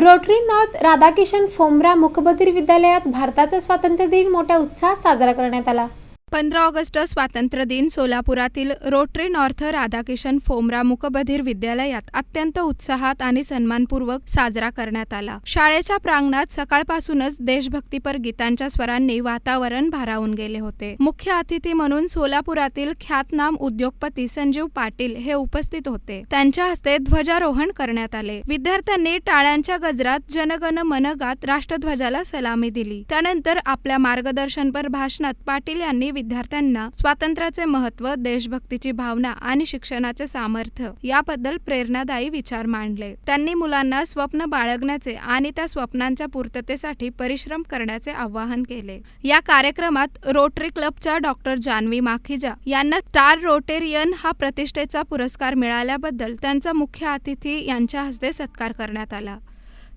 Rotary north Radhakishan Fomra मुखबधीर विद्यालयात भारताचा स्वातंत्र्य दिन मोठ्या उत्साहात साजरा करण्यात आला. पंधरा ऑगस्ट स्वातंत्र्य दिन सोलापुरातील रोटरी नॉर्थ राधाकिशन फोमरा मुकबधीर विद्यालयात अत्यंत उत्साहात आणि सन्मानपूर्वक साजरा करण्यात आला. शाळेच्या प्रांगणात सकाळपासूनच देशभक्तीपर गीतांच्या स्वरांनी वातावरण भारावून गेले होते. मुख्य अतिथी म्हणून सोलापुरातील ख्यातनाम उद्योगपती संजीव पाटील हे उपस्थित होते. त्यांच्या हस्ते ध्वजारोहण करण्यात आले. विद्यार्थ्यांनी टाळ्यांच्या गजरात जनगण मन गात राष्ट्रध्वजाला सलामी दिली. त्यानंतर आपल्या मार्गदर्शनपर भाषणात पाटील यांनी विद्यार्थ्यांना स्वातंत्र्याचे महत्त्व देशभक्तीची भावना आणि शिक्षणाचे सामर्थ्य याबद्दल प्रेरणादायी विचार मांडले. त्यांनी मुलांना स्वप्न बाळगण्याचे आणि त्या स्वप्नांच्या पूर्ततेसाठी परिश्रम करण्याचे आवाहन केले. या कार्यक्रमात रोटरी क्लबच्या डॉक्टर जान्हवी माखीजा यांना स्टार रोटेरियन हा प्रतिष्ठेचा पुरस्कार मिळाल्याबद्दल त्यांचा मुख्य अतिथी यांच्या हस्ते सत्कार करण्यात आला.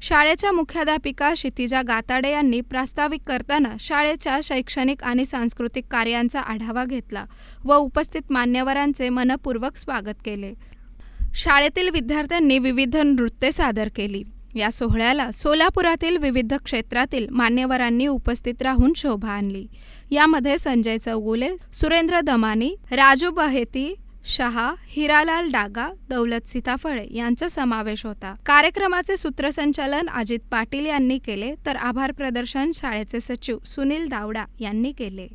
शाळेच्या मुख्याध्यापिका क्षितिजा गाताडे यांनी प्रास्ताविक करताना शाळेच्या शैक्षणिक आणि सांस्कृतिक कार्यांचा आढावा घेतला व उपस्थित मान्यवरांचे मनपूर्वक स्वागत केले. शाळेतील विद्यार्थ्यांनी विविध नृत्ये सादर केली. या सोहळ्याला सोलापुरातील विविध क्षेत्रातील मान्यवरांनी उपस्थित राहून शोभा आणली. यामध्ये संजय चौगुले सुरेंद्र दमानी राजू बहेती शहा हिरालाल डागा दौलत सीताफळे यांचा समावेश होता. कार्यक्रमाचे सूत्रसंचालन अजित पाटील यांनी केले तर आभार प्रदर्शन शाळेचे सचिव सुनील दावडा यांनी केले.